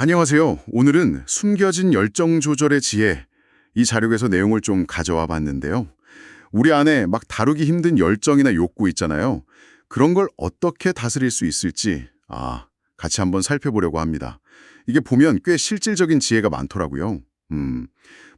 안녕하세요. 오늘은 숨겨진 열정 조절의 지혜 이 자료에서 내용을 좀 가져와 봤는데요. 우리 안에 막 다루기 힘든 열정이나 욕구 있잖아요. 그런 걸 어떻게 다스릴 수 있을지 아, 같이 한번 살펴보려고 합니다. 이게 보면 꽤 실질적인 지혜가 많더라고요. 음.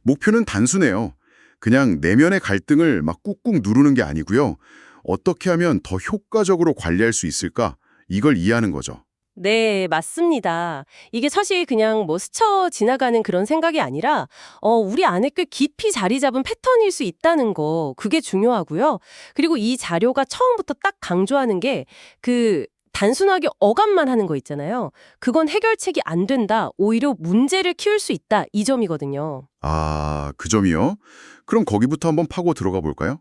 목표는 단순해요. 그냥 내면의 갈등을 막 꾹꾹 누르는 게 아니고요. 어떻게 하면 더 효과적으로 관리할 수 있을까? 이걸 이해하는 거죠. 네, 맞습니다. 이게 사실 그냥 뭐 스쳐 지나가는 그런 생각이 아니라, 어, 우리 안에 꽤 깊이 자리 잡은 패턴일 수 있다는 거, 그게 중요하고요. 그리고 이 자료가 처음부터 딱 강조하는 게, 그, 단순하게 어감만 하는 거 있잖아요. 그건 해결책이 안 된다. 오히려 문제를 키울 수 있다. 이 점이거든요. 아, 그 점이요? 그럼 거기부터 한번 파고 들어가 볼까요?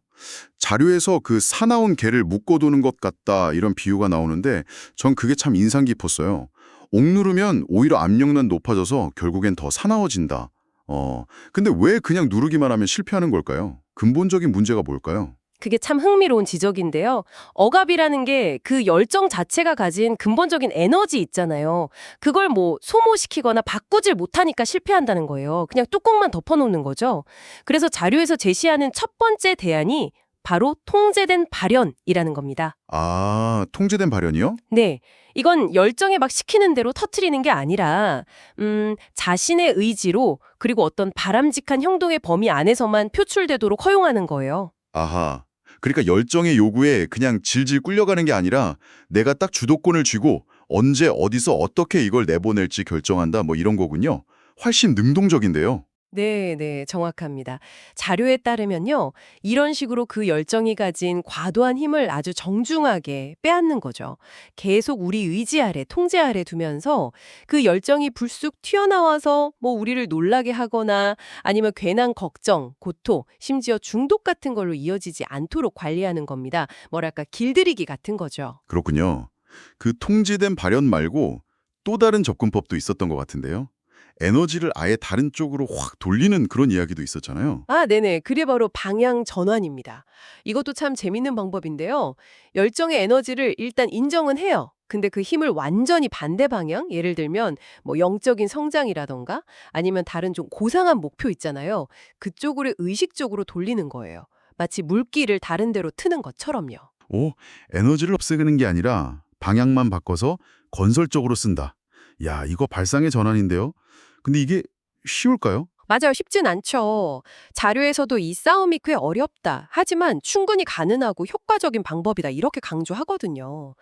자료에서 그 사나운 개를 묶어두는 것 같다 이런 비유가 나오는데 전 그게 참 인상 깊었어요. 옥누르면 오히려 압력만 높아져서 결국엔 더 사나워진다. 어, 근데 왜 그냥 누르기만 하면 실패하는 걸까요? 근본적인 문제가 뭘까요? 그게 참 흥미로운 지적인데요. 억압이라는 게 그 열정 자체가 가진 근본적인 에너지 있잖아요. 그걸 뭐 소모시키거나 바꾸질 못하니까 실패한다는 거예요. 그냥 뚜껑만 덮어놓는 거죠. 그래서 자료에서 제시하는 첫 번째 대안이 바로 통제된 발현이라는 겁니다. 아, 통제된 발현이요? 네. 이건 열정에 막 시키는 대로 터트리는 게 아니라, 음, 자신의 의지로 그리고 어떤 바람직한 형동의 범위 안에서만 표출되도록 허용하는 거예요. 아하. 그러니까 열정의 요구에 그냥 질질 끌려가는 게 아니라 내가 딱 주도권을 쥐고 언제 어디서 어떻게 이걸 내보낼지 결정한다 뭐 이런 거군요. 훨씬 능동적인데요. 네, 네, 정확합니다. 자료에 따르면요, 이런 식으로 그 열정이 가진 과도한 힘을 아주 정중하게 빼앗는 거죠. 계속 우리 의지 아래, 통제 아래 두면서 그 열정이 불쑥 튀어나와서 뭐 우리를 놀라게 하거나 아니면 괜한 걱정, 고통, 심지어 중독 같은 걸로 이어지지 않도록 관리하는 겁니다. 뭐랄까, 길들이기 같은 거죠. 그렇군요. 그 통제된 발현 말고 또 다른 접근법도 있었던 것 같은데요. 에너지를 아예 다른 쪽으로 확 돌리는 그런 이야기도 있었잖아요. 아, 네네. 그게 바로 방향 전환입니다. 이것도 참 재밌는 방법인데요. 열정의 에너지를 일단 인정은 해요. 근데 그 힘을 완전히 반대 방향, 예를 들면 뭐 영적인 성장이라던가 아니면 다른 좀 고상한 목표 있잖아요. 그쪽으로 의식적으로 돌리는 거예요. 마치 물기를 다른 데로 트는 것처럼요. 오, 에너지를 없애는 게 아니라 방향만 바꿔서 건설적으로 쓴다. 야, 이거 발상의 전환인데요. 근데 이게 쉬울까요? 맞아요. 쉽진 않죠. 자료에서도 이 싸움이 꽤 어렵다. 하지만 충분히 가능하고 효과적인 방법이다. 이렇게 강조하거든요.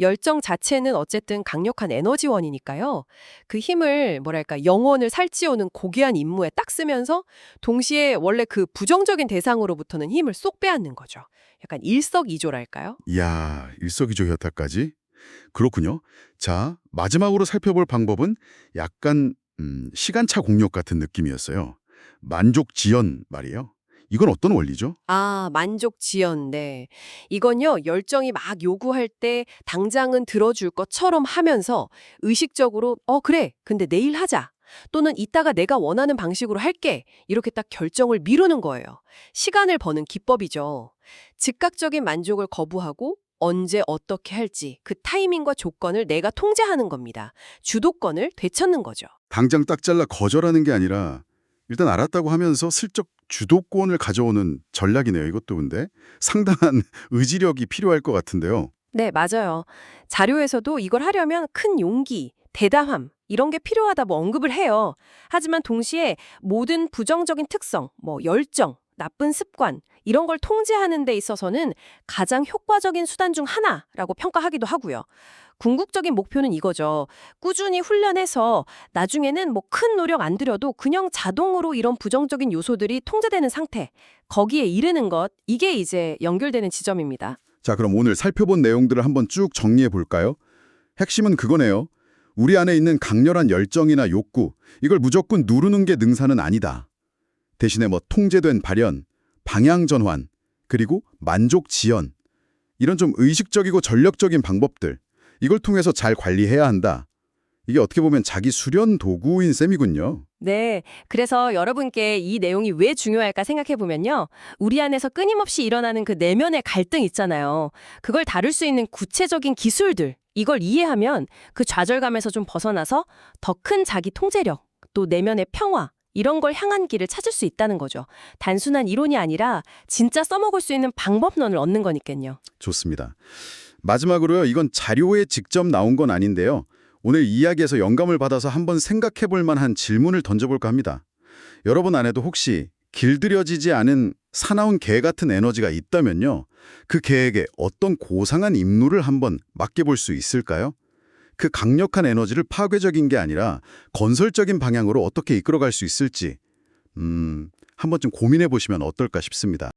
열정 자체는 어쨌든 강력한 에너지원이니까요. 그 힘을 뭐랄까 영혼을 살찌우는 고귀한 임무에 딱 쓰면서 동시에 원래 그 부정적인 대상으로부터는 힘을 쏙 빼앗는 거죠. 약간 일석이조랄까요? 이야, 일석이조 효타까지? 그렇군요. 자, 마지막으로 살펴볼 방법은 약간 음, 시간차 공력 같은 느낌이었어요. 만족 지연 말이에요. 이건 어떤 원리죠? 아, 만족 지연, 네. 이건요, 열정이 막 요구할 때 당장은 들어줄 것처럼 하면서 의식적으로, 어, 그래, 근데 내일 하자. 또는 이따가 내가 원하는 방식으로 할게. 이렇게 딱 결정을 미루는 거예요. 시간을 버는 기법이죠. 즉각적인 만족을 거부하고 언제 어떻게 할지 그 타이밍과 조건을 내가 통제하는 겁니다. 주도권을 되찾는 거죠. 당장 딱 잘라 거절하는 게 아니라 일단 알았다고 하면서 슬쩍 주도권을 가져오는 전략이네요. 이것도 근데 상당한 의지력이 필요할 것 같은데요. 네, 맞아요. 자료에서도 이걸 하려면 큰 용기, 대담함, 이런 게 필요하다 뭐 언급을 해요. 하지만 동시에 모든 부정적인 특성, 뭐 열정, 나쁜 습관, 이런 걸 통제하는 데 있어서는 가장 효과적인 수단 중 하나라고 평가하기도 하고요. 궁극적인 목표는 이거죠. 꾸준히 훈련해서 나중에는 뭐 큰 노력 안 들여도 그냥 자동으로 이런 부정적인 요소들이 통제되는 상태, 거기에 이르는 것, 이게 이제 연결되는 지점입니다. 자, 그럼 오늘 살펴본 내용들을 한번 쭉 정리해 볼까요? 핵심은 그거네요. 우리 안에 있는 강렬한 열정이나 욕구, 이걸 무조건 누르는 게 능사는 아니다. 대신에 뭐 통제된 발현, 방향 전환, 그리고 만족 지연. 이런 좀 의식적이고 전력적인 방법들. 이걸 통해서 잘 관리해야 한다. 이게 어떻게 보면 자기 수련 도구인 셈이군요. 네. 그래서 여러분께 이 내용이 왜 중요할까 생각해 보면요. 우리 안에서 끊임없이 일어나는 그 내면의 갈등 있잖아요. 그걸 다룰 수 있는 구체적인 기술들, 이걸 이해하면 그 좌절감에서 좀 벗어나서 더 큰 자기 통제력, 또 내면의 평화, 이런 걸 향한 길을 찾을 수 있다는 거죠. 단순한 이론이 아니라 진짜 써먹을 수 있는 방법론을 얻는 거니까요. 좋습니다. 마지막으로요. 이건 자료에 직접 나온 건 아닌데요. 오늘 이야기에서 영감을 받아서 한번 생각해 볼 만한 질문을 던져볼까 합니다. 여러분 안에도 혹시 길들여지지 않은 사나운 개 같은 에너지가 있다면요. 그 개에게 어떤 고상한 임무를 한번 맡겨볼 수 있을까요? 그 강력한 에너지를 파괴적인 게 아니라 건설적인 방향으로 어떻게 이끌어갈 수 있을지 음, 한 번쯤 고민해 보시면 어떨까 싶습니다.